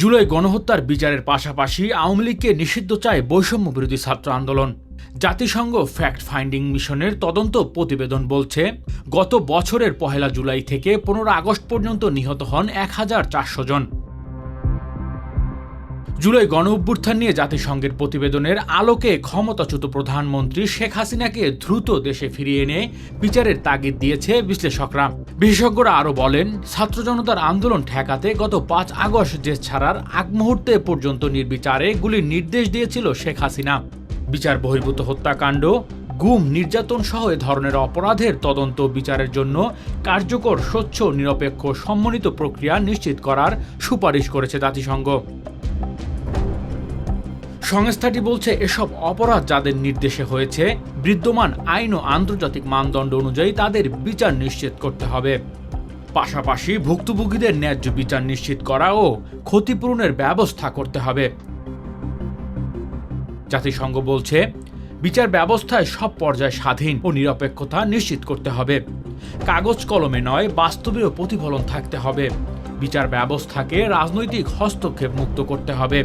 জুলাই গণহত্যার বিচারের পাশাপাশি আওয়ামী লীগকে নিষিদ্ধ চায় বৈষম্য বিরোধী ছাত্র আন্দোলন। জাতিসংঘ ফ্যাক্ট ফাইন্ডিং মিশনের তদন্ত প্রতিবেদন বলছে, গত বছরের পহেলা জুলাই থেকে পনেরো আগস্ট পর্যন্ত নিহত হন এক হাজার চারশো জন। জুলাই গণ অভ্যুত্থান নিয়ে জাতিসংঘের প্রতিবেদনের আলোকে ক্ষমতাচ্যুত প্রধানমন্ত্রী শেখ হাসিনাকে দ্রুত দেশে ফিরিয়ে এনে বিচারের তাগিদ দিয়েছে বিশ্লেষকরা। বিশেষজ্ঞরা আরও বলেন, ছাত্র জনতার আন্দোলন ঠেকাতে গত পাঁচ আগস্ট দেশ ছাড়ার আগ মুহূর্তে পর্যন্ত নির্বিচারে গুলির নির্দেশ দিয়েছিল শেখ হাসিনা। বিচার বহির্ভূত হত্যাকাণ্ড, গুম, নির্যাতন সহ এ ধরনের অপরাধের তদন্ত বিচারের জন্য কার্যকর, স্বচ্ছ, নিরপেক্ষ, সম্মানিত প্রক্রিয়া নিশ্চিত করার সুপারিশ করেছে জাতিসংঘ। সংস্থাটি বলছে, এসব অপরাধ যাদের নির্দেশে হয়েছে, বিদ্যমান আইন ও আন্তর্জাতিক মানদণ্ড অনুযায়ী তাদের বিচার নিশ্চিত করতে হবে। পাশাপাশি ভুক্তভোগীদের ন্যায্য বিচার নিশ্চিত করা ও ক্ষতিপূরণের ব্যবস্থা করতে হবে। জাতিসংঘ বলছে, বিচার ব্যবস্থায় সব পর্যায়ে স্বাধীন ও নিরপেক্ষতা নিশ্চিত করতে হবে। কাগজ কলমে নয়, বাস্তবেও প্রতিফলন থাকতে হবে। বিচার ব্যবস্থাকে রাজনৈতিক হস্তক্ষেপ মুক্ত করতে হবে।